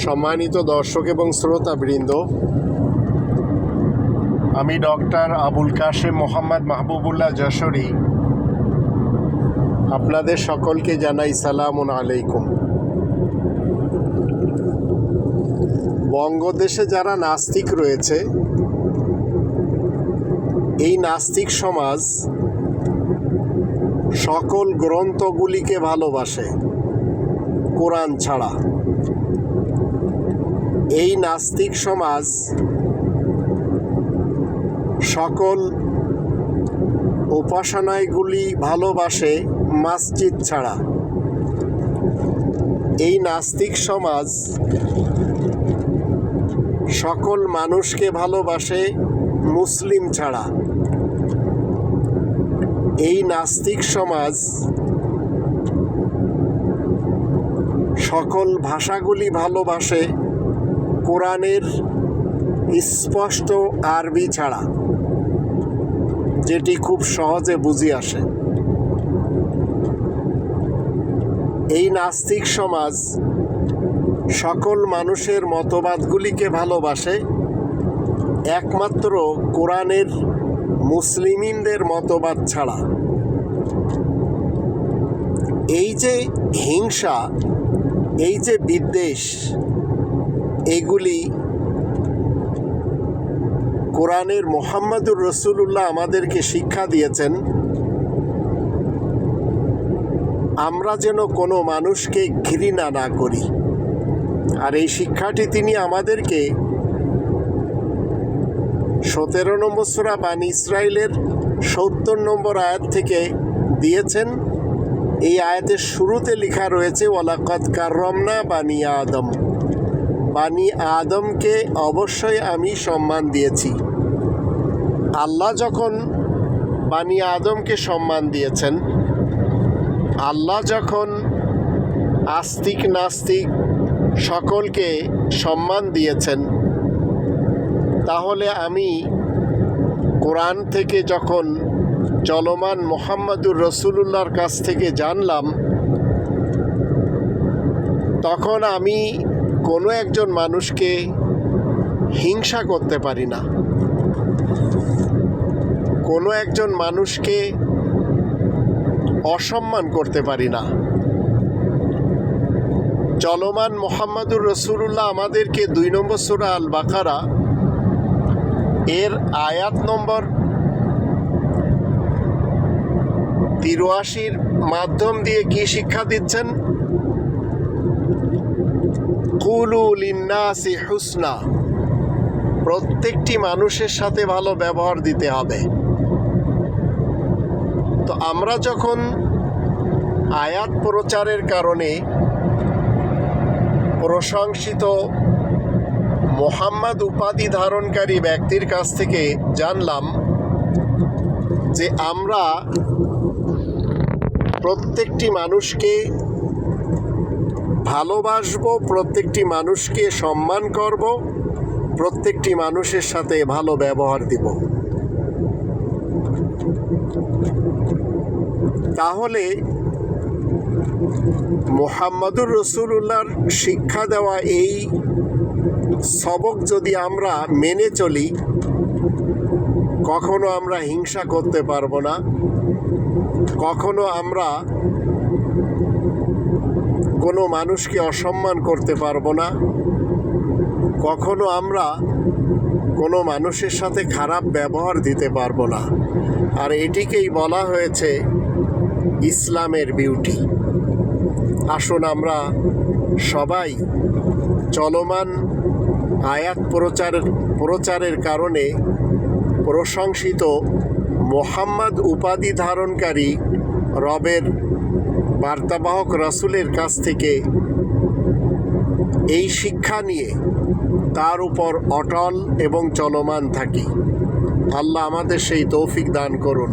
সম্মানিত দর্শক এবং শ্রোতাবৃন্দ, আমি ডক্টর আবুল কাশেম মোহাম্মদ মাহবুবুল্লাহ যশোরী আপনাদের সকলকে জানাই সালাম আলাইকুম। বঙ্গদেশে যারা নাস্তিক রয়েছে, এই নাস্তিক সমাজ সকল গ্রন্থগুলিকে ভালোবাসে, কোরআন ছাড়া। এই নাস্তিক সমাজ সকল উপাসনায়গুলি ভালোবাসে মসজিদ ছাড়া। এই নাস্তিক সমাজ সকল মানুষকে ভালোবাসে মুসলিম ছাড়া। এই নাস্তিক সমাজ সকল ভাষাগুলি ভালোবাসে কোরআনের স্পষ্ট আরবি ছাড়া যেটি খুব সহজে বুঝি আসে। এই নাস্তিক সমাজ সকল মানুষের মতবাদগুলিকে ভালোবাসে, একমাত্র কোরআনের মুসলিমিনদের মতবাদ ছাড়া। এই যে হিংসা, এই যে বিদ্বেষ এগুলি কোরআনের মোহাম্মদুর রসুল্লাহ আমাদেরকে শিক্ষা দিয়েছেন। আমরা যেন কোনো মানুষকে ঘৃণা না করি। আর এই শিক্ষাটি তিনি আমাদেরকে সতেরো নম্বর সুরা বানী ইসরায়েলের সত্তর নম্বর আয়াত থেকে দিয়েছেন। এই আয়াতের শুরুতে লেখা রয়েছে ওয়ালাকাত কাররমনা বানি আদম। বানি আদমকে অবশ্যই আমি সম্মান দিয়েছি। আল্লাহ যখন বানি আদমকে সম্মান দিয়েছেন, আল্লাহ যখন আস্তিক নাস্তিক সকলকে সম্মান দিয়েছেন, তাহলে আমি কোরআন থেকে যখন চলমান মোহাম্মদুর রসুলুল্লাহর কাছ থেকে জানলাম, তখন আমি কোনো একজন মানুষকে হিংসা করতে পারি না। কোনো একজন মানুষকে অসম্মান করতে পারি না। চলমান মোহাম্মদুর রসুল্লাহ আমাদেরকে দুই নম্বর সুরা আল বাকারা এর আয়াত নম্বর তিরুয়াশির মাধ্যম দিয়ে কি শিক্ষা দিচ্ছেন? কুলু লিন্নাসি হুসনা। প্রত্যেকটি মানুষের সাথে ভালো ব্যবহার দিতে হবে। তো আমরা যখন আয়াত প্রচারের কারণে প্রশংসিত মোহাম্মদ উপাধি ধারণকারী ব্যক্তির কাছ থেকে জানলাম যে আমরা প্রত্যেকটি মানুষকে ভালোবাসবো, প্রত্যেকটি মানুষকে সম্মান করব, প্রত্যেকটি মানুষের সাথে ভালো ব্যবহার দিব। তাহলে মোহাম্মদুর রসুল্লাহর শিক্ষা দেওয়া এই সবক যদি আমরা মেনে চলি, কখনো আমরা হিংসা করতে পারব না, কখনো আমরা কোনো মানুষকে অসম্মান করতে পারব না। কখনো আমরা কোনো মানুষের সাথে খারাপ ব্যবহার দিতে পারব না। আর এটিকেই বলা হয়েছে ইসলামের বিউটি। আসুন আমরা সবাই চলমান আয়াত প্রচার, প্রচারের কারণে প্রশংসিত মোহাম্মদ উপাধি ধারণকারী রবের বার্তাবাহক রাসুলের কাছ থেকে এই শিক্ষা নিয়ে তার উপর অটল এবং চলমান থাকি। আল্লাহ আমাদের সেই তৌফিক দান করুন।